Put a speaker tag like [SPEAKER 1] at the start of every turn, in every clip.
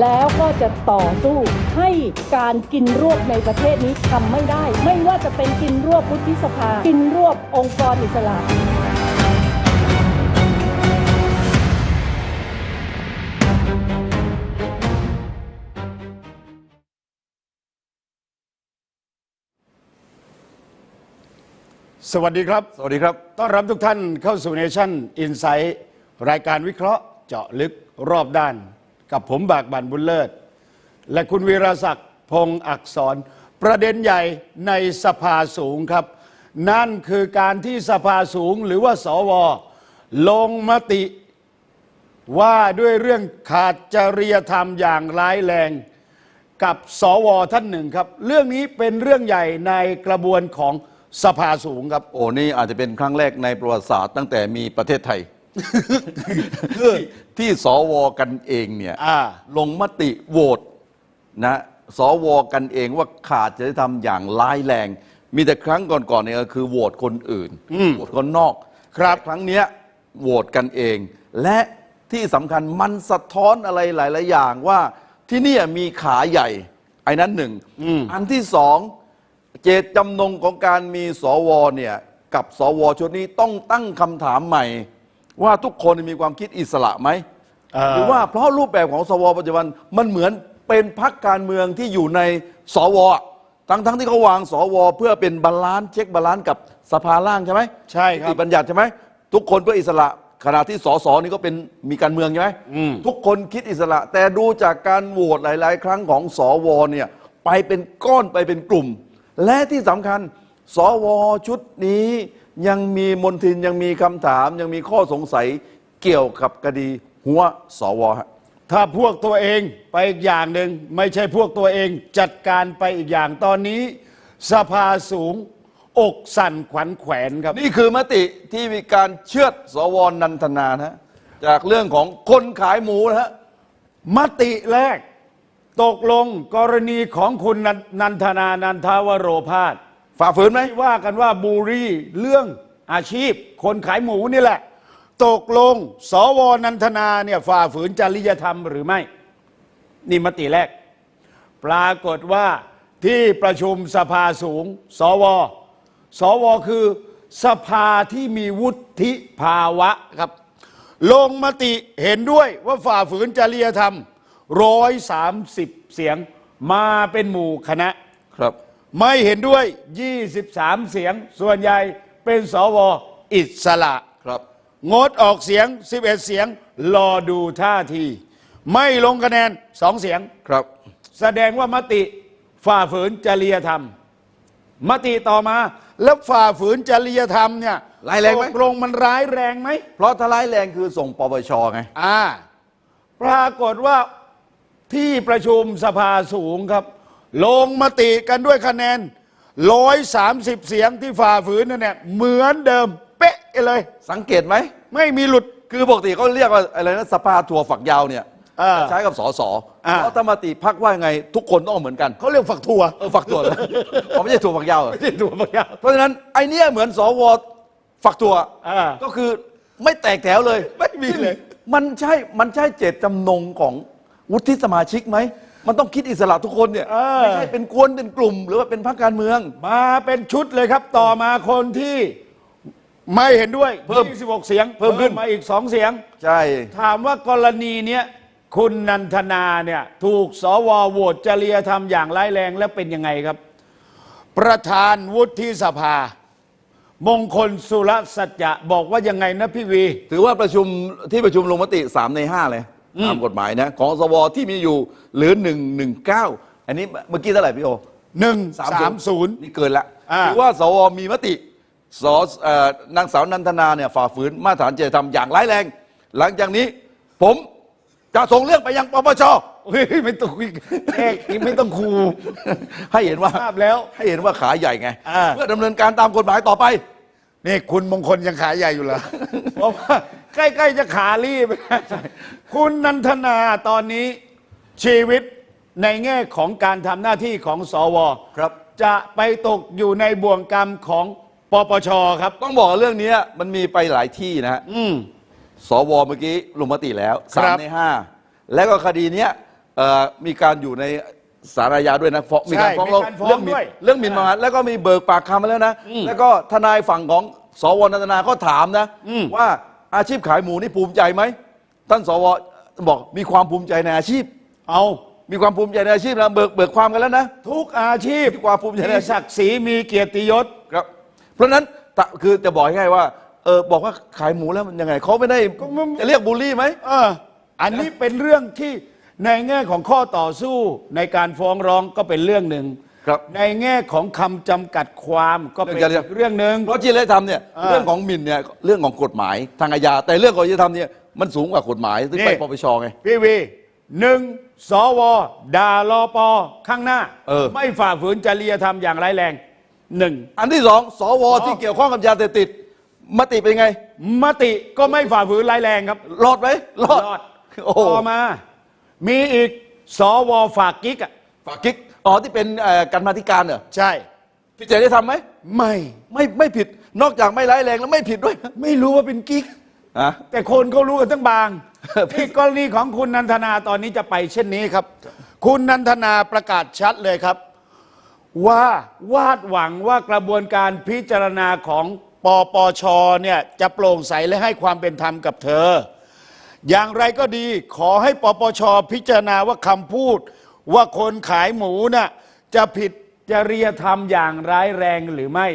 [SPEAKER 1] แล้วก็จะต่อสู้ให้การกินรวบในประเทศนี้ทำไม่ได้ ไม่ว่าจะเป็นกินรวบวุฒิสภา กินรวบองค์กรอิสระ
[SPEAKER 2] สวัสดีครับ
[SPEAKER 3] สวัสดีครับ
[SPEAKER 2] ต้อนรับทุกท่านเข้าสู่เนชั่นอินไซต์รายการวิเคราะห์เจาะลึกรอบด้าน กับผมบากบันบุญเลิศ และคุณวีรศักดิ์พงศ์อักษร ประเด็นใหญ่ในสภาสูงครับ นั่นคือการที่สภาสูงหรือว่าสว ลงมติว่าด้วยเรื่องขาดจริยธรรมอย่างร้ายแรง กับสวท่านหนึ่งครับ เรื่องนี้เป็นเรื่องใหญ่ในกระบวนของสภาสูงครับ
[SPEAKER 3] โอ้นี่อาจจะเป็นครั้งแรกในประวัติศาสตร์ตั้งแต่มีประเทศไทย ที่สวกันเองเนี่ย
[SPEAKER 2] อ่า
[SPEAKER 3] ลงมติโหวตนะสวกันเองว่าขาดจริยธรรมอย่างร้ายแรง มีแต่ครั้งก่อนๆเนี่ยก็คือโหวตคนอื่นโหวตคนนอก
[SPEAKER 2] ครับ
[SPEAKER 3] แต่ครั้งเนี้ยโหวตกันเอง และที่สำคัญมันสะท้อนอะไรหลายๆอย่างว่าที่เนี่ยมีขาใหญ่ไอ้นั้นหนึ่งอันที่สอง เจตจำนงของการมีสวเนี่ย กับสวชุดนี้ต้องตั้งคำถามใหม่ ว่าทุกคนมีความคิดอิสระไหม
[SPEAKER 2] เอ่อ
[SPEAKER 3] หรือว่าเพราะรูปแบบของสวปัจจุบันมันเหมือนเป็นพักการเมืองที่อยู่ในสวอะทั้งทั้งที่เขาวางสวเพื่อเป็นบาลานซ์เช็คบาลานซ์กับสภาล่างใช่ไหม
[SPEAKER 2] ใช่ครับ
[SPEAKER 3] นิติบัญญัติใช่ไหมทุกคนเพื่ออิสระขณะที่สสนี่ก็เป็นมีการเมืองใช่ไหมทุกคนคิดอิสระ แต่ดูจากการโหวตหลาย ๆ ครั้งของสวเนี่ยไปเป็นก้อนไปเป็นกลุ่ม และที่สำคัญ สวชุดนี้ ยังมีมนทินยังมีคำถาม ยังมีข้อสงสัยเกี่ยวกับคดีหัวสวฮะ
[SPEAKER 2] ถ้าพวกตัวเองไปอีกอย่างหนึ่งไม่ใช่พวกตัวเองจัดการไปอีกอย่างตอนนี้ สภาสูง อกสั่นขวัญแขวนครับ
[SPEAKER 3] นี่คือมติที่มีการเชือดสวนันทนานะฮะจากเรื่องของคนขายหมูนะฮะ
[SPEAKER 2] มติแรก ตกลงกรณีของคุณนันนันทนานันทาวโรพาส
[SPEAKER 3] ฝ่าฝืนไหม
[SPEAKER 2] ที่ว่ากันว่าบูรีเรื่องอาชีพ คนขายหมูนี่แหละ ตกลงสวนันทนาเนี่ยฝ่าฝืนจริยธรรมหรือไม่ นี่มติแรก ปรากฏว่าที่ประชุมสภาสูง สว สวคือสภาที่มีวุฒิภาวะครับ ลงมติเห็นด้วยว่าฝ่าฝืนจริยธรรมร้อยสามสิบเสียงมาเป็นหมู่คณะ
[SPEAKER 3] ครับ
[SPEAKER 2] ไม่เห็นด้วย 23 เสียง ส่วนใหญ่เป็นสวอิสระ
[SPEAKER 3] ครับ
[SPEAKER 2] งดออกเสียง 11 เสียง รอดูท่าที ไม่ลงคะแนน2เสียง
[SPEAKER 3] ครับ
[SPEAKER 2] แสดงว่ามติฝ่าฝืนจริยธรรม มติต่อมา แล้วฝ่าฝืนจริยธรรมเนี่ย
[SPEAKER 3] ร้ายแรงไหม
[SPEAKER 2] ตกลงมันร้ายแรงไหม
[SPEAKER 3] เพราะถ้าร้ายแรงคือส่งปปชไง
[SPEAKER 2] อ่า ปรากฏว่าที่ประชุมสภาสูงครับ ลงมติกันด้วยคะแนน 130 เสียงที่ฝ่าฝืนนั่นเนี่ยเหมือนเดิมเป๊ะเลย
[SPEAKER 3] สังเกตไหม
[SPEAKER 2] ไม่มีหลุด
[SPEAKER 3] คือปกติเขาเรียกว่าอะไรนะสภาถั่วฝักยาวเนี่ย
[SPEAKER 2] เออ
[SPEAKER 3] ใช้กับสส
[SPEAKER 2] อ่า
[SPEAKER 3] เพราะธรรมติพักว่าไงทุกคนต้องเหมือนกัน
[SPEAKER 2] เขาเรียกฝักถั่ว
[SPEAKER 3] เออฝักถั่วเหรออ๋อไม่ใช่ถั่วฝักยาวเหรอ
[SPEAKER 2] ไม่ใช่ถั่วฝักยาว
[SPEAKER 3] เพราะฉะนั้นไอเนี้ยเหมือนสวฝักถั่ว
[SPEAKER 2] อ่า
[SPEAKER 3] ก็คือไม่แตกแถวเลย
[SPEAKER 2] ไม่มีเลย
[SPEAKER 3] มันใช่ มันใช่เจตจำนงของวุฒิสมาชิกไหม มันต้องคิดอิสระทุกคนเนี่ย
[SPEAKER 2] เออ
[SPEAKER 3] ไม่ใช่เป็นกวนเป็นกลุ่ม หรือว่าเป็นพรรคการเมือง
[SPEAKER 2] มาเป็นชุดเลยครับ ต่อมาคนที่ไม่เห็นด้วย
[SPEAKER 3] เพิ่ม
[SPEAKER 2] 26เสียง
[SPEAKER 3] เพิ่มขึ้น
[SPEAKER 2] มาอีกสองเสียง
[SPEAKER 3] ใช่
[SPEAKER 2] ถามว่ากรณีเนี้ยคุณนันทนาเนี่ยถูกสวโหวตจริยธรรมอย่างร้ายแรงแล้วเป็นยังไงครับ ประธานวุฒิสภา มงคลสุรสัจจะบอกว่ายังไงนะพี่วี
[SPEAKER 3] ถือว่าประชุมที่ประชุมลงมติ 3 ใน 5 เลย ตามกฎหมายนะของสวที่มีอยู่เหลือ 119 อันนี้เมื่อกี้เท่าไหร่พี่โอ
[SPEAKER 2] 130
[SPEAKER 3] นี่เกินละ
[SPEAKER 2] อ่า
[SPEAKER 3] ถือว่าสวมีมติสเอ่อนางสาวนันทนาเนี่ยฝ่าฝืนมาตรฐานจริยธรรมอย่างร้ายแรง หลังจากนี้ ผมจะส่งเรื่องไปยังปปช
[SPEAKER 2] เฮ้ยไม่ต้องแค่ไม่ต้องคู
[SPEAKER 3] ให้เห็นว่า
[SPEAKER 2] ทราบแล้ว
[SPEAKER 3] ให้เห็นว่าขาใหญ่ไง
[SPEAKER 2] อ่า
[SPEAKER 3] เพื่อดำเนินการตามกฎหมายต่อไป
[SPEAKER 2] นี่คุณมงคลยังขาใหญ่อยู่เหรอเพราะว่า ใกล้ๆจะขารีบ คุณนันทนาตอนนี้ชีวิตในแง่ของการทำหน้าที่ของสว
[SPEAKER 3] ครับ
[SPEAKER 2] จะไปตกอยู่ในบ่วงกรรมของปปชครับ
[SPEAKER 3] ต้องบอกว่าเรื่องนี้มันมีไปหลายที่นะฮะ
[SPEAKER 2] อืม
[SPEAKER 3] สวเมื่อกี้ลงมติแล้ว
[SPEAKER 2] ครั
[SPEAKER 3] สาม
[SPEAKER 2] บ
[SPEAKER 3] ในห้าแล้วก็คดีเนี้ยเอ่อมีการอยู่ในสารอาญาด้วยนะฟ้องมีการฟ้อง
[SPEAKER 2] มี
[SPEAKER 3] เรา
[SPEAKER 2] การฟ้อง
[SPEAKER 3] เรื่องหมิ่น
[SPEAKER 2] ด้วย
[SPEAKER 3] เรื่องหมิ่นประมาทแล้วก็มีเบิกปากคำมาแล้วนะ แล้วก็ทนายฝั่งของสวนันทนาก็ถามนะ ว่า อาชีพขายหมูนี่ภูมิใจไหมท่านสวบอกมีความภูมิใจในอาชีพ
[SPEAKER 2] เอา
[SPEAKER 3] มีความภูมิใจในอาชีพนะเบิกเบิกความกันแล้วนะ
[SPEAKER 2] ทุกอาชีพ
[SPEAKER 3] มีความภูมิใจใน
[SPEAKER 2] มีศักดิ์ศรีมีเกียรติยศ
[SPEAKER 3] ครับ เพราะฉะนั้นตะคือจะบอกให้ว่าเออบอกว่าขายหมูแล้วมันยังไงเขาไม่ได้
[SPEAKER 2] ก็มัน
[SPEAKER 3] จะเรียกบูลลี่ไหม
[SPEAKER 2] เอออันนี้เป็นเรื่องที่ในแง่ของข้อต่อสู้ในการฟ้องร้องก็เป็นเรื่องหนึ่ง
[SPEAKER 3] ครับ
[SPEAKER 2] ในแง่ของคำจำกัดความก็เป็น
[SPEAKER 3] เรื่องจริยธรรม
[SPEAKER 2] เรื่องหนึ่ง
[SPEAKER 3] เพราะจริยธรรมเนี่ย
[SPEAKER 2] อ่า
[SPEAKER 3] เรื่องของหมิ่นเนี่ยเรื่องของกฎหมายทางอาญาแต่เรื่องของจริยธรรมเนี่ยมันสูงกว่ากฎหมายซึ่ง
[SPEAKER 2] นี่
[SPEAKER 3] ไปปปชไง
[SPEAKER 2] พี่วีหนึ่งสวด่ารอปอข้างหน้า
[SPEAKER 3] เออ
[SPEAKER 2] ไม่ฝ่าฝืนจริยธรรมอย่างร้ายแรงหนึ่ง
[SPEAKER 3] อันที่สองสวที่เกี่ยวข้องกับยาเสพติดมติเป็นไง
[SPEAKER 2] มติก็ไม่ฝ่าฝืนร้ายแรงครับ
[SPEAKER 3] รอดไหมรอด
[SPEAKER 2] รอด
[SPEAKER 3] โอ้โห
[SPEAKER 2] ต่อมา มีอีกสวฝากกิ๊กอะ
[SPEAKER 3] ฝากกิ๊ก อ๋อที่เป็นเอ่อการมาธิการเหรอ
[SPEAKER 2] ใช่
[SPEAKER 3] พี่เจได้ทำไหม
[SPEAKER 2] ไม่
[SPEAKER 3] ไม่ไม่ผิดนอกจากไม่ร้ายแรงแล้วไม่ผิดด้วย
[SPEAKER 2] ไม่รู้ว่าเป็นกิ๊ก
[SPEAKER 3] อะ
[SPEAKER 2] แต่คนเขารู้กันทั้งบางที่กรณีของคุณนันทนาตอนนี้จะไปเช่นนี้ครับ คุณนันทนาประกาศชัดเลยครับ ว่าวาดหวังว่ากระบวนการพิจารณาของปปชเนี่ยจะโปร่งใสและให้ความเป็นธรรมกับเธอ อย่างไรก็ดีขอให้ปปชพิจารณาว่าคำพูด ว่าคนขายหมูน่ะจะผิดจริยธรรมอย่างร้ายแรงหรือไม่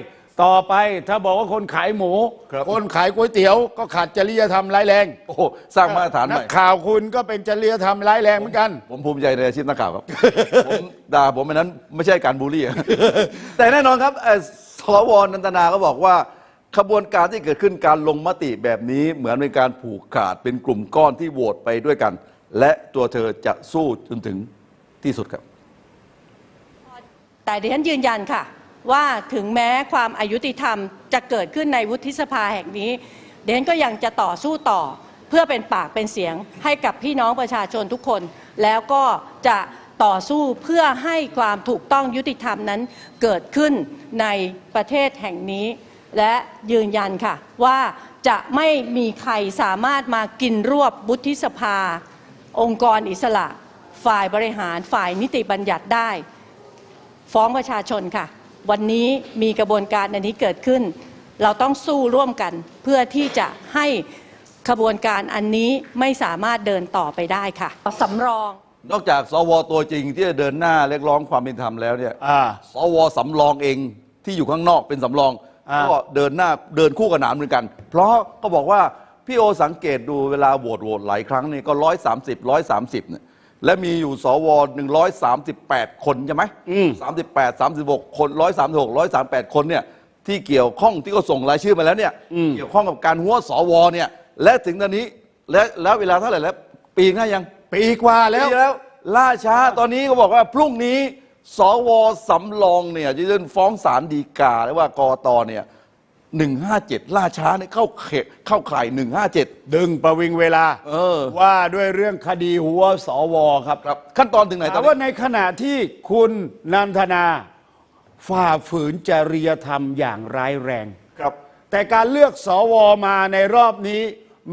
[SPEAKER 2] ต่อไปถ้าบอกว่าคนขายหมู
[SPEAKER 3] ครับ
[SPEAKER 2] คนขายก๋วยเตี๋ยว ก็ขาดจริยธรรมร้ายแรง
[SPEAKER 3] โอ้โหสร้างมาตรฐานให
[SPEAKER 2] นั
[SPEAKER 3] ม่
[SPEAKER 2] กข่าวคุณก็เป็นจริยธรรมร้ายแรงเหมือนกัน
[SPEAKER 3] ผมภูมิใจในอาชีพนักข่าวครับ ผมด่าผมอันนั้นไม่ใช่การบูลลี่แต่แน่นอนครับเอ่อสวนันทนาก็บอกว่าขบวนการที่เกิดขึ้นการลงมติแบบนี้เหมือนเป็นการผูกขาดเป็นกลุ่มก้อนที่โหวตไปด้วยกัน และตัวเธอจะสู้จนถึง ที่สุดครับ
[SPEAKER 4] แต่ดิฉันยืนยันค่ะ ว่าถึงแม้ความอายุติธรรมจะเกิดขึ้นในวุฒิสภาแห่งนี้เดนก็ยังจะต่อสู้ต่อ เพื่อเป็นปากเป็นเสียงให้กับพี่น้องประชาชนทุกคน แล้วก็จะต่อสู้เพื่อให้ความถูกต้องยุติธรรมนั้นเกิดขึ้นในประเทศแห่งนี้ และยืนยันค่ะ ว่าจะไม่มีใครสามารถมากินรวบวุฒิสภา องค์กรอิสระ ฝ่ายบริหารฝ่ายนิติบัญญัติได้ ฟ้องประชาชนค่ะ วันนี้มีกระบวนการอันนี้เกิดขึ้น เราต้องสู้ร่วมกันเพื่อที่จะให้ขบวนการอันนี้ไม่สามารถเดินต่อไปได้ค่ะสำรอง
[SPEAKER 3] นอกจากสวตัวจริงที่จะเดินหน้าเรียกร้องความเป็นธรรมแล้วเนี่ย
[SPEAKER 2] อ่า
[SPEAKER 3] สวสำรองเองที่อยู่ข้างนอกเป็นสำรอง
[SPEAKER 2] อ่า
[SPEAKER 3] ก็เดินหน้าเดินคู่กับหนามเหมือนกัน เพราะก็บอกว่า พี่โอสังเกตดูเวลาโหวตโหวตหลายครั้งนี่ก็ร้อยสามสิบร้อยสามสิบเนี่ย และมีอยู่สวหนึ่งร้อยสามสิบแปดคนใช่ไหมสามสิบแปดสามสิบหกคนร้อยสามสิบหกร้อยสามแปดคนเนี่ยที่เกี่ยวข้องที่เขาส่งรายชื่อมาแล้วเนี่ย เกี่ยวข้องกับการหัวสวเนี่ย และถึงตอนนี้และแล้วเวลาเท่าไหร่แล้ว ปีหน้ายัง
[SPEAKER 2] ปีกว่าแล้ว
[SPEAKER 3] ปีแล้ว ล่าช้าตอนนี้ก็บอกว่าพรุ่งนี้ สวสำรองเนี่ยจะยื่นฟ้องศาลฎีกาหรือว่ากตเนี่ย หนึ่งห้าเจ็ดล่าช้าเนี่ยเข้าเขเข้าข่ายหนึ่งห้าเจ็ด
[SPEAKER 2] ดึงประวิงเวลา
[SPEAKER 3] เออ
[SPEAKER 2] ว่าด้วยเรื่องคดีหัวสวครับ
[SPEAKER 3] ครับ ขั้นตอนถึงไหนตอ
[SPEAKER 2] ถานม
[SPEAKER 3] นี้
[SPEAKER 2] ว่าในขณะที่คุณนันทนาฝ่าฝืนจริยธรรมอย่างร้ายแรง
[SPEAKER 3] ครับ
[SPEAKER 2] แต่การเลือกสวมาในรอบนี้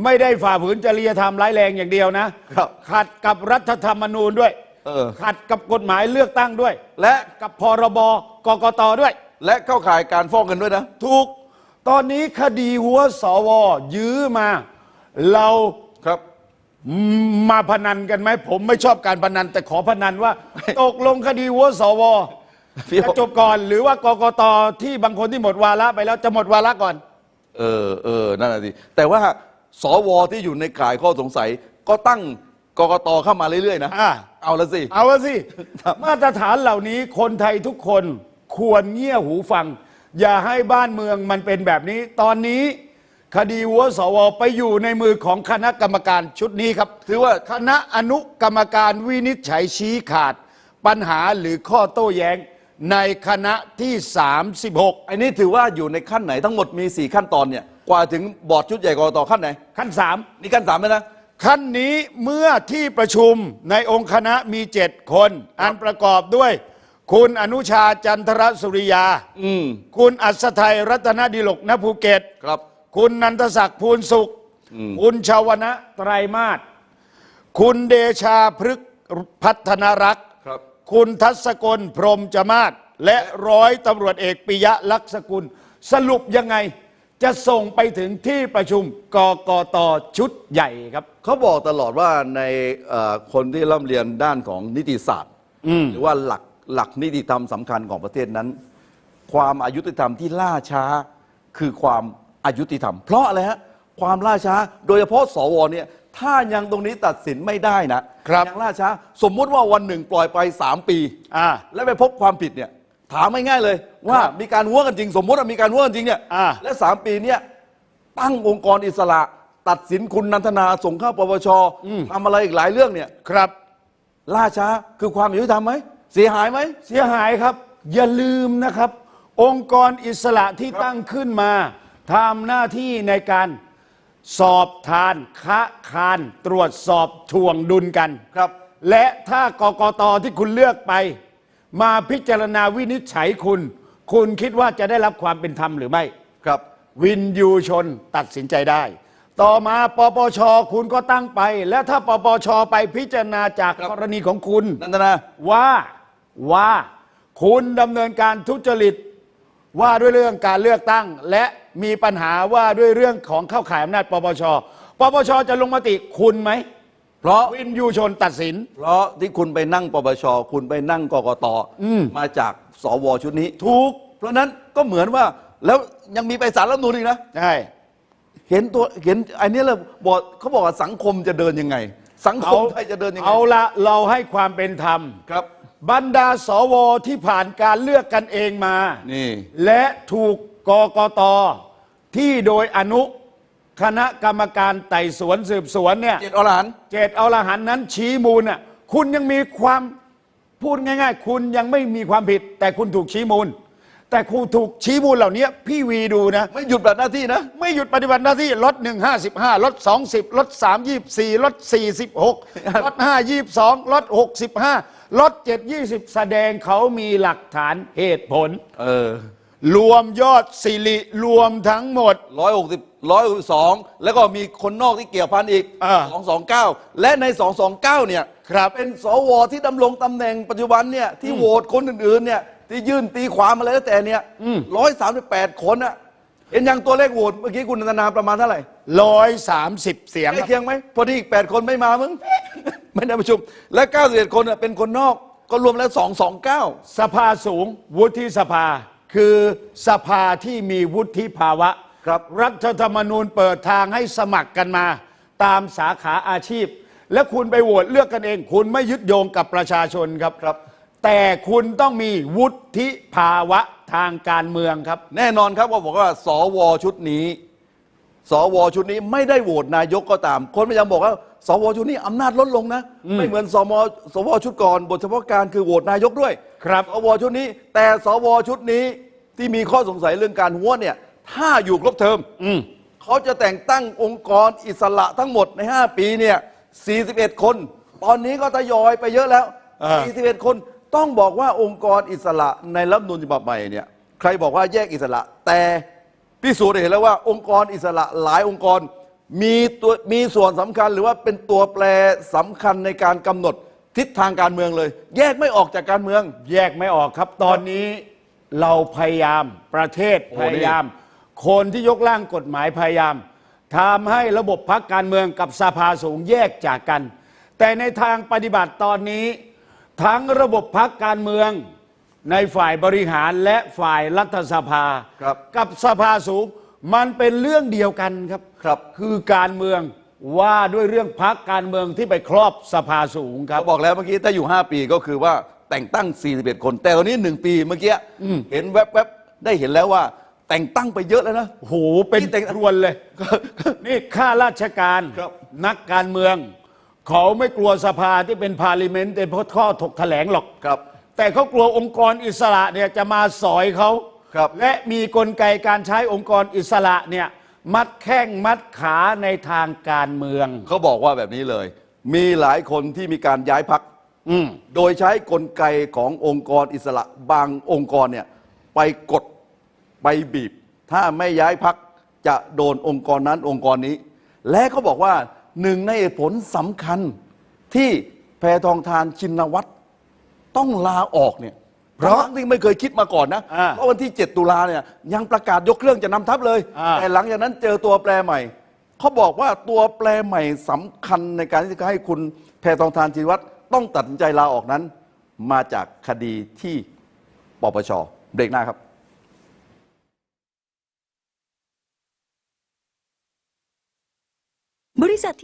[SPEAKER 2] ไม่ได้ฝ่าฝืนจริยธรรมร้ายแรงอย่างเดียวนะ
[SPEAKER 3] ครับ
[SPEAKER 2] ขัดกับรัฐธรรมนูญด้วย
[SPEAKER 3] เออ
[SPEAKER 2] ขัดกับกฎหมายเลือกตั้งด้วย
[SPEAKER 3] และ
[SPEAKER 2] กับพรบกกตด้วย
[SPEAKER 3] และเข้าข่ายการฟ้องกันด้วยนะ
[SPEAKER 2] ถูก ตอนนี้คดีหัวสว ยื้อมา เรา
[SPEAKER 3] ครับ
[SPEAKER 2] มาพนันกันไหมผมไม่ชอบการพนัน แต่ขอพนันว่า ตกลงคดีหัวสว
[SPEAKER 3] พี่
[SPEAKER 2] จะจบก่อน หรือว่ากกตที่บางคนที่หมดวาระไปแล้วจะหมดวาระก่อน
[SPEAKER 3] เออเออนั่นแหะสิแต่ว่าสวที่อยู่ในข่ายข้อสงสัย ก็ตั้งกกตเข้ามาเรื่อยๆนะ
[SPEAKER 2] อ่า
[SPEAKER 3] เอาละสิ
[SPEAKER 2] เอาละสิ
[SPEAKER 3] ครับ
[SPEAKER 2] มาตรฐานเหล่านี้คนไทยทุกคนควรเงี่ยหูฟัง อย่าให้บ้านเมืองมันเป็นแบบนี้ ตอนนี้คดีหัวสวไปอยู่ในมือของคณะกรรมการชุดนี้ครับ
[SPEAKER 3] ถือว่า
[SPEAKER 2] คณะอนุกรรมการวินิจฉัยชี้ขาด ปัญหาหรือข้อโต้แย้งในคณะที่ 36
[SPEAKER 3] อันนี้ถือว่าอยู่ในขั้นไหนทั้งหมดมี 4 ขั้นตอนเนี่ยกว่าถึงบอร์ดชุดใหญ่กรกตขั้นไหน
[SPEAKER 2] ขั้น
[SPEAKER 3] นี่ขั้นสามแล้วนะ
[SPEAKER 2] 3ขั้นนี้เมื่อที่ประชุมในองค์คณะมี 7 คน อันประกอบด้วย คุณอนุชาจันทรสุริยา
[SPEAKER 3] อืม
[SPEAKER 2] คุณอัศทัยรัตนดิลกณภูเก็ต
[SPEAKER 3] ครับ
[SPEAKER 2] คุณนันทศักดิ์ภูลสุข คุณชาวนะไตรมาศคุณเดชาพฤกษ์พัฒนรักษ์
[SPEAKER 3] ครับ
[SPEAKER 2] คุณทัศกลพรหมจมาศและร้อยตำรวจเอกปิยะลักษกุล สรุปยังไง จะส่งไปถึงที่ประชุมกกตชุดใหญ่ครับ
[SPEAKER 3] เขาบอกตลอดว่าในเอ่อคนที่ร่ำเรียนด้านของนิติศาสตร์ หรือว่าหลัก หลักนิติธรรมสำคัญของประเทศนั้น ความอายุติธรรมที่ล่าช้าคือความอายุติธรรม เพราะอะไรฮะความล่าช้า โดยเฉพาะสวเนี่ยถ้ายังตรงนี้ตัดสินไม่ได้นะครับยังล่าช้า สมมุติว่าวันหนึ่งปล่อยไป 3 ปี
[SPEAKER 2] อ่า
[SPEAKER 3] แล้วไปพบความผิดเนี่ยถามง่ายๆเลย ว่ามีการหัวกันจริง สมมติว่ามีการหัวกันจริงเนี่ย
[SPEAKER 2] อ่า
[SPEAKER 3] และสามปีเนี่ยตั้งองค์กรอิสระ ตัดสินคุณนันทนาส่งเข้าปปชทำอะไรอีกหลายเรื่องเนี่ย
[SPEAKER 2] ครับ
[SPEAKER 3] ล่าช้าคือความอายุธรรมไหม เสียหายไหม
[SPEAKER 2] เสียหายครับ อย่าลืมนะครับ องค์กรอิสระที่ตั้งขึ้นมาทำหน้าที่ในการสอบทานคะคานตรวจสอบทวงดุลกัน
[SPEAKER 3] ครับ
[SPEAKER 2] และถ้ากกตที่คุณเลือกไป มาพิจารณาวินิจฉัยคุณ คุณคิดว่าจะได้รับความเป็นธรรมหรือไม่
[SPEAKER 3] ครับ
[SPEAKER 2] วินยูชนตัดสินใจได้ ต่อมาปปชคุณก็ตั้งไป และถ้าปปชไปพิจารณาจาก
[SPEAKER 3] ครับ
[SPEAKER 2] กรณีของคุณ
[SPEAKER 3] นันทนา
[SPEAKER 2] ว่า ว่าคุณดำเนินการทุจริตว่าด้วยเรื่องการเลือกตั้ง และมีปัญหาว่าด้วยเรื่องของเข้าข่ายอำนาจปปช ปปชจะลงมติคุณไหม
[SPEAKER 3] เพราะ
[SPEAKER 2] วินยูชนตัดสิน
[SPEAKER 3] เพราะที่คุณไปนั่งปปช คุณไปนั่งกกตมาจากสวชุดนี้
[SPEAKER 2] ถูก
[SPEAKER 3] เพราะฉะนั้นก็เหมือนว่าแล้วยังมีไปสารรัฐธรรมนูญอีกนะ
[SPEAKER 2] ใช่
[SPEAKER 3] เห็นตัวเห็นอันนี้เลยบอกเขาบอกว่าสังคมจะเดินยังไง สังคมไทยจะเดินยังไง
[SPEAKER 2] เอาละเราให้ความเป็นธรรม
[SPEAKER 3] ครับ
[SPEAKER 2] บรรดาสวที่ผ่านการเลือกกันเองมา
[SPEAKER 3] นี่
[SPEAKER 2] และถูกกกตที่โดยอนุคณะกรรมการไต่สวนสืบสวนเนี่ย
[SPEAKER 3] เจ็ดอรหันต์
[SPEAKER 2] เจตเอาละหันต์นั้นชี้มูลน่ะคุณยังมีความพูดง่าย ๆ คุณยังไม่มีความผิด แต่คุณถูกชี้มูล แต่คุณถูกชี้มูลเหล่านี้พี่วีดูนะ
[SPEAKER 3] ไม่หยุดแบบหน้าที่นะ
[SPEAKER 2] ไม่หยุดปฏิบัติหน้าที่ลดหนึ่งห้าสิบห้าลดสองสิบลดสามยี่สี่ลดสี่สิบหกลดห้ายี่สองลดหกสิบห้า ลดเจ็ดยี่สิบแสดงเขามีหลักฐานเหตุผล
[SPEAKER 3] เออ
[SPEAKER 2] รวมยอดสิริรวมทั้งหมด
[SPEAKER 3] ร้อยหกสิบร้อยสองแล้วก็มีคนนอกที่เกี่ยวพันอีก
[SPEAKER 2] อ่า
[SPEAKER 3] สองสองเก้าและในสองสองเก้าเนี่ย
[SPEAKER 2] ครับ
[SPEAKER 3] เป็นสวที่ดำรงตำแหน่งปัจจุบันเนี่ยที่โหวตคนอื่นๆเนี่ยที่ยื่นตีความอะไรแล้วแต่เนี่ยร้อยสามสิบแปดคนอะเห็นยังตัวเลขโหวตเมื่อกี้คุณนันทนาประมาณเท่าไหร่
[SPEAKER 2] ร้อยสามสิบเสียง
[SPEAKER 3] ใกล้เคียงไหมพอดีอีกแปดคนไม่มามึง ไม่ได้ประชุม และเก้าสิบเอ็ดคนน่ะเป็นคนนอกก็รวมแล้วสองสองเก้า
[SPEAKER 2] สภาสูง วุฒิสภา คือสภาที่มีวุฒิภาวะ
[SPEAKER 3] ครับ
[SPEAKER 2] รัฐธรรมนูญเปิดทางให้สมัครกันมา ตามสาขาอาชีพ และคุณไปโหวตเลือกกันเอง คุณไม่ยึดโยงกับประชาชนครับ
[SPEAKER 3] ครับ
[SPEAKER 2] แต่คุณต้องมีวุฒิภาวะทางการเมืองครับ
[SPEAKER 3] แน่นอนครับว่าบอกว่าสวชุดนี้ สวชุดนี้ไม่ได้โหวตนายกก็ตาม คนพยายามบอกว่า สวชุดนี้อำนาจลดลงนะ ไม่เหมือนสมสวชุดก่อน บทเฉพาะการคือโหวตนายกด้วย
[SPEAKER 2] ครับ
[SPEAKER 3] สวชุดนี้ แต่สวชุดนี้ที่มีข้อสงสัยเรื่องการหัวเนี่ย ถ้าอยู่ครบเทอมเขาจะแต่งตั้งองค์กรอิสระทั้งหมดใน 5 ปีเนี่ย 41 คน ตอนนี้ก็ทยอยไปเยอะแล้ว
[SPEAKER 2] อ่า
[SPEAKER 3] 41 คน ต้องบอกว่าองค์กรอิสระในรัฐธรรมนูญฉบับใหม่เนี่ย ใครบอกว่าแยกอิสระ แต่พิสูจน์ให้เห็นแล้วว่าองค์กรอิสระหลายองค์กร มีตัวมีส่วนสำคัญหรือว่าเป็นตัวแปรสำคัญในการกำหนดทิศทางการเมืองเลย แยกไม่ออกจากการเมือง
[SPEAKER 2] แยกไม่ออกครับ ตอนนี้เราพยายามประเทศ
[SPEAKER 3] โอ้
[SPEAKER 2] พ
[SPEAKER 3] นี่
[SPEAKER 2] ยายาม คนที่ยกร่างกฎหมายพยายามทำให้ระบบพักการเมืองกับสภาสูงแยกจากกัน แต่ในทางปฏิบัติตอนนี้ ทั้งระบบพักการเมือง ในฝ่ายบริหารและฝ่ายรัฐสภา
[SPEAKER 3] ครับ
[SPEAKER 2] กับสภาสูง มันเป็นเรื่องเดียวกันครับ
[SPEAKER 3] ครับ
[SPEAKER 2] คือการเมืองว่าด้วยเรื่องพักการเมืองที่ไปครอบสภาสูงครับ
[SPEAKER 3] เขาบอกแล้วเมื่อกี้ถ้าอยู่ 5 ปีก็คือว่าแต่งตั้ง 41 คน แต่ตอนนี้ 1 ปีเมื่อกี้เห็นแวบๆได้เห็นแล้วว่า แต่งตั้งไปเยอะแล้วนะ
[SPEAKER 2] โอ้โหเป็น
[SPEAKER 3] นี่แต่ง
[SPEAKER 2] ครวนเลย นี่ข้าราชการ
[SPEAKER 3] ครับ
[SPEAKER 2] นักการเมือง เขาไม่กลัวสภาที่เป็นพาลิเมนต์เป็นเพราะข้อถกแถลงหรอก
[SPEAKER 3] ครับ
[SPEAKER 2] แต่เขากลัวองค์กรอิสระเนี่ยจะมาสอยเขา
[SPEAKER 3] ครับ
[SPEAKER 2] และมีกลไกการใช้องค์กรอิสระเนี่ยมัดแข้งมัดขาในทางการเมือง
[SPEAKER 3] เขาบอกว่าแบบนี้เลย มีหลายคนที่มีการย้ายพัก
[SPEAKER 2] อืม
[SPEAKER 3] โดยใช้กลไกขององค์กรอิสระบางองค์กรเนี่ยไปกดไปบีบ ถ้าไม่ย้ายพักจะโดนองค์กรนั้นองค์กรนี้ และเขาบอกว่าหนึ่งในเหตุผลสำคัญที่แพทองทานชินวัตรต้องลาออกเนี่ย
[SPEAKER 2] เพ ราะ
[SPEAKER 3] ทั้งที่ไม่เคยคิดมาก่อนนะ
[SPEAKER 2] อ่า
[SPEAKER 3] เพราะวันที่ 7 ตุลาเนี่ยยังประกาศยกเครื่องจะนำทัพเลย
[SPEAKER 2] อ่า
[SPEAKER 3] แต่หลังจากนั้นเจอตัวแปรใหม่ เขาบอกว่าตัวแปรใหม่สำคัญในการที่จะให้คุณแพทองทานชินวัตรต้องตัดสินใจลาออกนั้น มาจากคดีที่ปปชเบรกหน้าครับ
[SPEAKER 5] บริษัท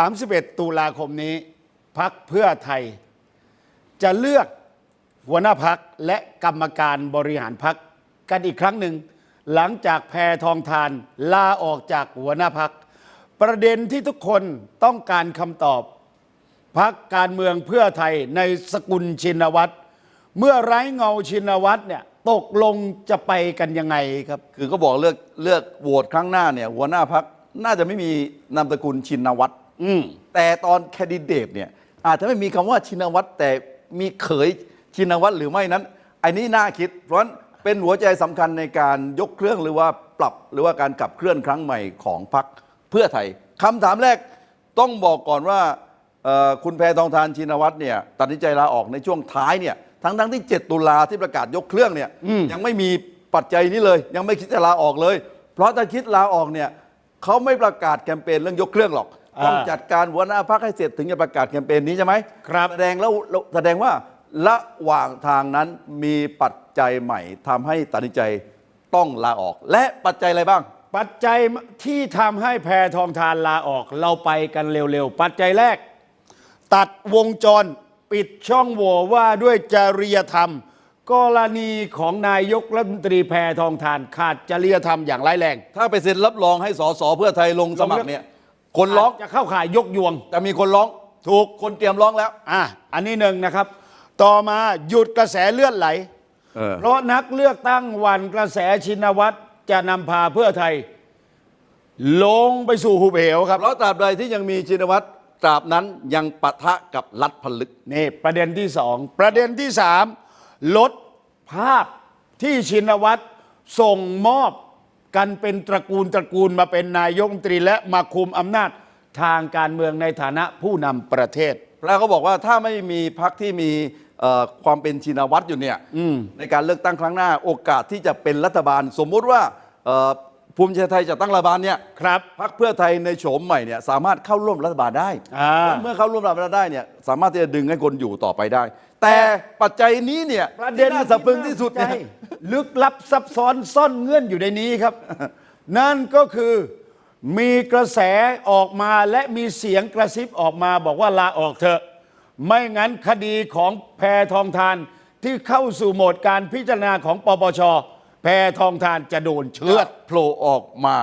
[SPEAKER 2] 31 ตุลาคมนี้พักเพื่อไทย จะเลือกหัวหน้าพักและกรรมการบริหารพักกันอีกครั้งหนึ่ง หลังจากแพทองทานลาออกจากหัวหน้าพัก ประเด็นที่ทุกคนต้องการคำตอบพักการเมืองเพื่อไทยในสกุลชินวัตรเมื่อไร้เงาชินวัตรเนี่ยตกลงจะไปกันยังไงครับ
[SPEAKER 3] คือก็บอกเลือกเลือกโหวตครั้งหน้าเนี่ยหัวหน้าพักน่าจะไม่มีนามสกุลชินวัตร
[SPEAKER 2] อืม
[SPEAKER 3] แต่ตอนแคนดิเดตเนี่ย อาจจะไม่มีคำว่าชินวัตรแต่มีเขยชินวัตรหรือไม่นั้นอันนี้น่าคิด เพราะฉะนั้นเป็นหัวใจสำคัญในการยกเครื่องหรือว่าปรับหรือว่าการขับเคลื่อนครั้งใหม่ของพรรคเพื่อไทยคำถามแรกต้องบอกก่อนว่าเอ่อคุณแพทองทานชินวัตรเนี่ยตัดสินใจลาออกในช่วงท้ายเนี่ยทั้งทั้งที่ 7 ตุลาที่ประกาศยกเครื่องเนี่ยยังไม่มีปัจจัยนี้เลย ยังไม่คิดจะลาออกเลย เพราะถ้าคิดลาออกเนี่ย เขาไม่ประกาศแคมเปญเรื่องยกเครื่องหรอก ต้อง
[SPEAKER 2] อ่า
[SPEAKER 3] จัดการหัวหน้าพักให้เสร็จถึงจะประกาศแคมเปญนี้ใช่ไหม
[SPEAKER 2] ครับ
[SPEAKER 3] แสดงแล้วแสดงว่าระหว่างทางนั้นมีปัจจัยใหม่ทำให้ตัดสินใจต้องลาออก และปัจจัยอะไรบ้าง
[SPEAKER 2] ปัจจัยที่ทำให้แพทองทานลาออก เราไปกันเร็วๆ ปัจจัยแรก ตัดวงจรปิดช่องโหว่ว่าด้วยจริยธรรม กรณีของนายกรัฐมนตรีแพทองทานขาดจริยธรรมอย่างร้ายแรง
[SPEAKER 3] ถ้าไปเซ็นรับรองให้สสเพื่อไทยลงสมัครเนี่ย คนร้องา
[SPEAKER 2] จจะเข้าข่ายยกยวง
[SPEAKER 3] จะมีคนร้อง
[SPEAKER 2] ถูก
[SPEAKER 3] คนเตรียมร้องแล้ว
[SPEAKER 2] อะอันนี้หนึ่งนะครับ ต่อมาหยุดกระแสเลือดไหล
[SPEAKER 3] เออ
[SPEAKER 2] เพราะนักเลือกตั้งหวันกระแสชินวัตรจะนำพาเพื่อไทย ลงไปสู่หุบเหวครับ
[SPEAKER 3] เพราะตราบใดที่ยังมีชินวัตรตราบนั้นยังปะทะกับรัฐผลึก
[SPEAKER 2] นี่ประเด็นที่สองประเด็นที่สามลดภาพที่ชินวัตรส่งมอบ กันเป็นตระกูลตระกูลมาเป็นนายกรัฐมนตรีและมาคุมอำนาจทางการเมืองในฐานะผู้นำประเทศ
[SPEAKER 3] แล้วเขาบอกว่าถ้าไม่มีพักที่มีเอ่อความเป็นชินวัตรอยู่เนี่ยในการเลือกตั้งครั้งหน้าโอกาสที่จะเป็นรัฐบาล สมมุติว่าเอ่อ ภูมิใจไทยจะตั้งรัฐบาลเนี่ย
[SPEAKER 2] ครับ
[SPEAKER 3] พักเพื่อไทยในโฉมใหม่เนี่ยสามารถเข้าร่วมรัฐบาลได้
[SPEAKER 2] อ่า
[SPEAKER 3] เมื่อเข้าร่วมรัฐบาลได้เนี่ยสามารถที่จะดึงให้คนอยู่ต่อไปได้ แต่ปัจจัยนี้เนี่ย
[SPEAKER 2] ประเด็น
[SPEAKER 3] ที่น่าสะพรึงที่สุดเนี่ย
[SPEAKER 2] ใช่ลึกลับซับซ้อนซ่อนเงื่อนอยู่ในนี้ครับ นั่นก็คือมีกระแสออกมาและมีเสียงกระซิบออกมาบอกว่าลาออกเถอะ ไม่งั้นคดีของแพทองทานที่เข้าสู่โหมดการพิจารณาของปปช แพทองทานจะโดนเชือด
[SPEAKER 3] โผล่ออกมา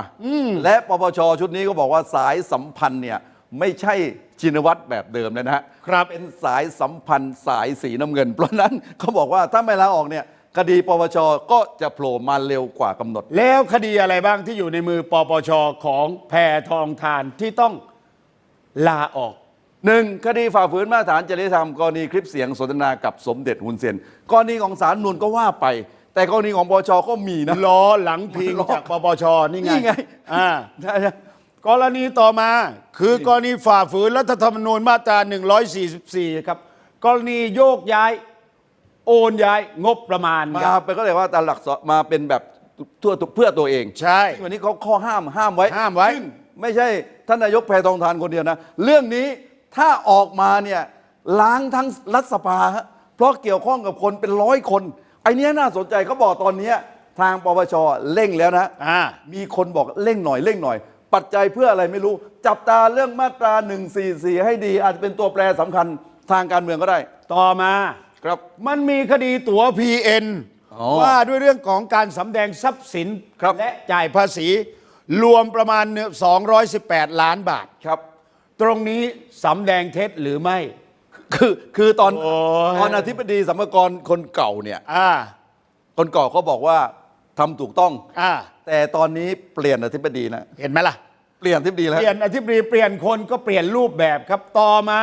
[SPEAKER 3] และปปชชุดนี้ก็บอกว่าสายสัมพันธ์เนี่ยไม่ใช่ชินวัตรแบบเดิมเลยนะฮะ
[SPEAKER 2] ครับ
[SPEAKER 3] เป็นสายสัมพันธ์สายสีน้ำเงิน เพราะฉะนั้นเขาบอกว่าถ้าไม่ลาออกเนี่ยคดีปปชก็จะโผล่มาเร็วกว่ากำหนด
[SPEAKER 2] แล้วคดีอะไรบ้างที่อยู่ในมือปปชของแพทองทานที่ต้องลาออก
[SPEAKER 3] หนึ่งคดีฝ่าฝืนมาตรฐานจริยธรรมกรณีคลิปเสียงสนทนากับสมเด็จฮุนเซนกรณีของศาลนูนก็ว่าไป แต่กรณีของปปชก็มีนะ
[SPEAKER 2] ล้อหลังพิง
[SPEAKER 3] ล้อ
[SPEAKER 2] จากปปชนี่ไง
[SPEAKER 3] นี่ไง
[SPEAKER 2] อ่า
[SPEAKER 3] ใช่ไหม
[SPEAKER 2] กรณีต่อมาคือกรณีฝ่าฝืนรัฐธรรมนูญมาตรา 144 ครับ กรณีโยกย้าย โอนย้ายงบประมาณค
[SPEAKER 3] มา
[SPEAKER 2] รับ
[SPEAKER 3] ไปก็เลยว่าตามหลักสอมาเป็นแบบทั่วเพื่อตัวเอง
[SPEAKER 2] ใช่
[SPEAKER 3] ซึ่งวันนี้เขาข้อห้ามห้ามไว้
[SPEAKER 2] ห้ามไว้
[SPEAKER 3] ซึ่งไม่ใช่ท่านนายกแพทองทานคนเดียวนะ เรื่องนี้ถ้าออกมาเนี่ยล้างทั้งรัฐสภาฮะเพราะเกี่ยวข้องกับคนเป็นร้อยคน ไอ้เนี้ยน่าสนใจเขาบอกตอนเนี้ยทางปปชเร่งแล้วนะ
[SPEAKER 2] อ่า
[SPEAKER 3] มีคนบอกเร่งหน่อยเร่งหน่อย ปัจจัยเพื่ออะไรไม่รู้ จับตาเรื่องมาตรา 144 ให้ดี อาจจะเป็นตัวแปรสำคัญทางการเมืองก็ได้
[SPEAKER 2] ต่อมา
[SPEAKER 3] ครับ
[SPEAKER 2] มันมีคดีตั๋ว PN
[SPEAKER 3] อ๋อ
[SPEAKER 2] ว่าด้วยเรื่องของการสำแดงทรัพย์สิน
[SPEAKER 3] ครับ
[SPEAKER 2] และจ่ายภาษี รวมประมาณ 218 ล้านบาท
[SPEAKER 3] ครับ
[SPEAKER 2] ตรงนี้สำแดงเท็จหรือไม่
[SPEAKER 3] คือคือตอน
[SPEAKER 2] โอ้ย
[SPEAKER 3] ตอนอธิบดีสัมภากรคนเก่าเนี่ย
[SPEAKER 2] อ่า
[SPEAKER 3] คนเก่าเขาบอกว่าทำถูกต้อง
[SPEAKER 2] อ่า
[SPEAKER 3] แต่ตอนนี้เปลี่ยนอธิบดีนะ
[SPEAKER 2] เห็นไหมล่ะ
[SPEAKER 3] เปลี่ยนอธิบดีแล้ว
[SPEAKER 2] เปลี่ยนอธิบดีเปลี่ยนคนก็เปลี่ยนรูปแบบครับต่อมา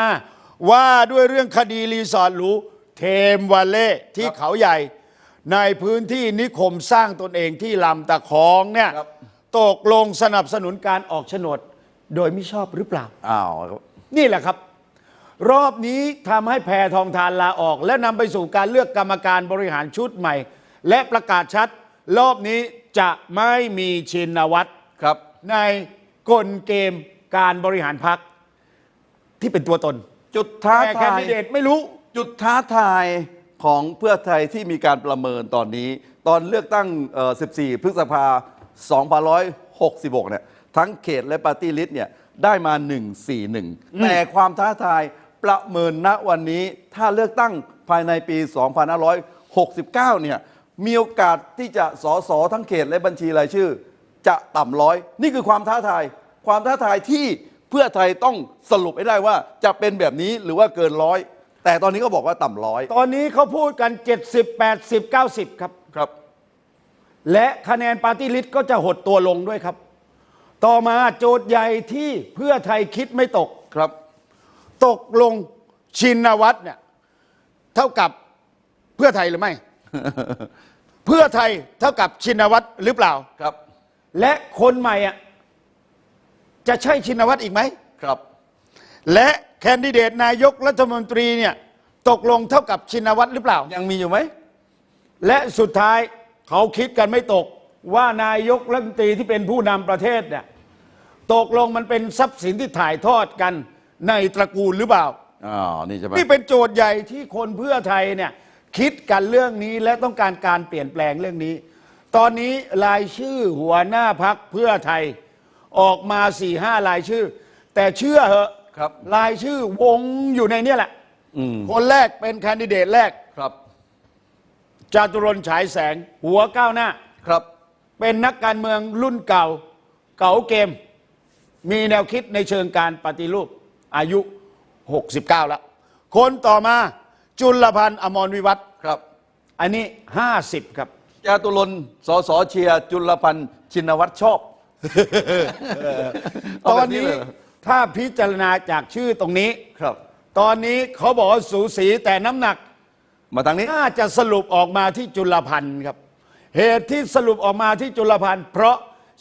[SPEAKER 2] ว่าด้วยเรื่องคดีรีสอร์ทหรูเทมวาเล่ที่เขาใหญ่ ในพื้นที่นิคมสร้างตนเองที่ลำตะคองเนี่ย
[SPEAKER 3] ครับ
[SPEAKER 2] ตกลงสนับสนุนการออกโฉนด โดยไม่ชอบหรือเปล่า
[SPEAKER 3] อ้าว
[SPEAKER 2] นี่แหละครับ รอบนี้ทำให้แพทองทานลาออก และนำไปสู่การเลือกกรรมการบริหารชุดใหม่ และประกาศชัด รอบนี้จะไม่มีชินวัตร
[SPEAKER 3] ครับ
[SPEAKER 2] ในกลเกมการบริหารพักที่เป็นตัวตน
[SPEAKER 3] จุดท้า
[SPEAKER 2] แต่แคน
[SPEAKER 3] ทาย
[SPEAKER 2] ดิเดตไม่รู้
[SPEAKER 3] จุดท้าทายของเพื่อไทยที่มีการประเมินตอนนี้ ตอนเลือกตั้งเอ่อ14 พฤษภา2566เนี่ยทั้งเขตและปาร์ตี้ลิสต์เนี่ยได้มา 141 แต่ความท้าทาย ประเมินณวันนี้ถ้าเลือกตั้งภายในปี 2569 เนี่ยมีโอกาสที่จะสอสอทั้งเขตและบัญชีรายชื่อ จะต่ำร้อย นี่คือความท้าทาย ความท้าทายที่เพื่อไทยต้องสรุปให้ได้ว่าจะเป็นแบบนี้หรือว่าเกินร้อยแต่ตอนนี้ก็บอกว่าต่ำร้อย
[SPEAKER 2] ตอนนี้เขาพูดกัน 70 80 90 ครับ
[SPEAKER 3] ครับ
[SPEAKER 2] และคะแนนปาร์ตี้ลิสต์ก็จะหดตัวลงด้วยครับ ต่อมาโจทย์ใหญ่ที่เพื่อไทยคิดไม่ตก
[SPEAKER 3] ครับ
[SPEAKER 2] ตกลงชินวัตรเนี่ยเท่ากับเพื่อไทยหรือไม่ เพื่อไทยเท่ากับชินวัตรหรือเปล่า
[SPEAKER 3] ครับ
[SPEAKER 2] และคนใหม่อะจะใช่ชินวัตรอีกไหม
[SPEAKER 3] ครับ
[SPEAKER 2] และแคนดิเดตนายกรัฐมนตรีเนี่ยตกลงเท่ากับชินวัตรหรือเปล่า
[SPEAKER 3] ยังมีอยู่ไหม
[SPEAKER 2] และสุดท้ายเขาคิดกันไม่ตกว่านายกรัฐมนตรีที่เป็นผู้นำประเทศเนี่ยตกลงมันเป็นทรัพย์สินที่ถ่ายทอดกัน ในตระกูลหรือเปล่า
[SPEAKER 3] อ๋อนี่ใช่ไหม
[SPEAKER 2] นี่เป็นโจทย์ใหญ่ที่คนเพื่อไทยเนี่ยคิดกันเรื่องนี้และต้องการการเปลี่ยนแปลงเรื่องนี้ ตอนนี้รายชื่อหัวหน้าพักเพื่อไทย ออกมาสี่ห้ารายชื่อ แต่เชื่อเหอะ
[SPEAKER 3] ครับ
[SPEAKER 2] รายชื่อวงอยู่ในเนี้แหละ
[SPEAKER 3] อืม
[SPEAKER 2] คนแรกเป็นแคนดิเดตแรก
[SPEAKER 3] ครับ
[SPEAKER 2] จาตุรนต์ฉายแสง หัวก้าวหน้า
[SPEAKER 3] ครับ
[SPEAKER 2] เป็นนักการเมืองรุ่นเก่า เก่าเกม มีแนวคิดในเชิงการปฏิรูป อายุ 69 แล้ว คนต่อมาจุลพันธ์อมรวิวัฒน์
[SPEAKER 3] ครับ
[SPEAKER 2] อันนี้ 50 ครับ
[SPEAKER 3] จาตุรนต์สสเชียร์จุลพันธ์ชินวัตรชอบ
[SPEAKER 2] ตอนนี้
[SPEAKER 3] เาแบบเลยเหรอ
[SPEAKER 2] ถ้าพิจารณาจากชื่อตรงนี้
[SPEAKER 3] ครับ
[SPEAKER 2] ตอนนี้เขาบอกว่าสูสีแต่น้ำหนัก
[SPEAKER 3] มาทางนี้
[SPEAKER 2] น่าจะสรุปออกมาที่จุลพันธ์ครับ เหตุที่สรุปออกมาที่จุลพันธ์เพราะ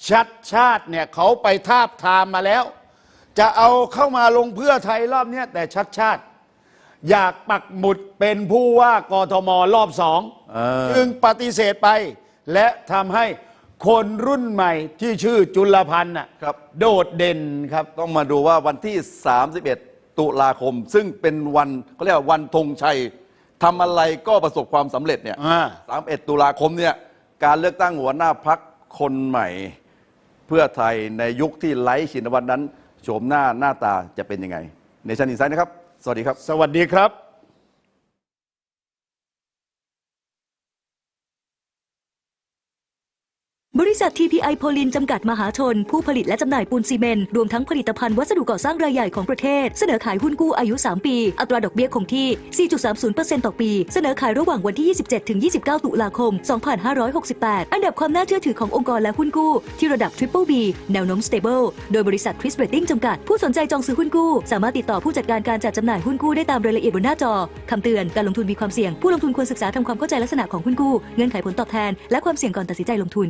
[SPEAKER 2] ชัดชาติเนี่ยเขาไปทาบทามมาแล้ว จะเอาเข้ามาลงเพื่อไทยรอบเนี้ยแต่ชัดชาติ อยากปักหมุดเป็นผู้ว่ากทมรอบสอง
[SPEAKER 3] เออ
[SPEAKER 2] จึงปฏิเสธไป และทำให้คนรุ่นใหม่ที่ชื่อจุลพันธ์น่ะ
[SPEAKER 3] ครับ
[SPEAKER 2] โดดเด่นครับ
[SPEAKER 3] ต้องมาดูว่าวันที่ 31 ตุลาคม ซึ่งเป็นวันเขาเรียกว่าวันธงชัยทำอะไรก็ประสบความสำเร็จเนี่ย
[SPEAKER 2] อ่า
[SPEAKER 3] 31 ตุลาคมเนี่ยการเลือกตั้งหัวหน้าพักคนใหม่ เพื่อไทยในยุคที่ไร้ชินวัตรนั้น โฉมหน้าหน้าตาจะเป็นยังไงในชันอินไซด์นะครับ สวัสดีครับ
[SPEAKER 2] สวัสดีครับ
[SPEAKER 5] ษัท TPI โพลินจำกัดมหาชน ผู้ผลิตและจำหน่ายปูนซีเมนต์รวมทั้งผลิตภัณฑ์วัสดุก่อสร้างรายใหญ่ของประเทศ เสนอขายหุ้นกู้อายุ 3 ปี อัตราดอกเบี้ยคงที่ 4.30%ต่อปี เสนอขายระหว่างวันที่ 27ถึง29 ตุลาคม 2568 อันดับความน่าเชื่อถือขององค์กรและหุ้นกู้ ที่ระดับ Triple B แนวโน้ม Stable โดยบริษัท Chris Rating จำกัด ผู้สนใจจองซื้อหุ้นกู้ สามารถติดต่อผู้จัดการการจัดจำหน่ายหุ้นกู้ได้ตามรายละเอียดบนหน้าจอคำเตือนการลงทุนมีความเสี่ยง ผู้ลงทุนควรศึกษาทำความเข้าใจลักษณะของหุ้นกู้ เงื่อนไขผลตอบแทน และความเสี่ยงก่อนตัดสินใจลงทุน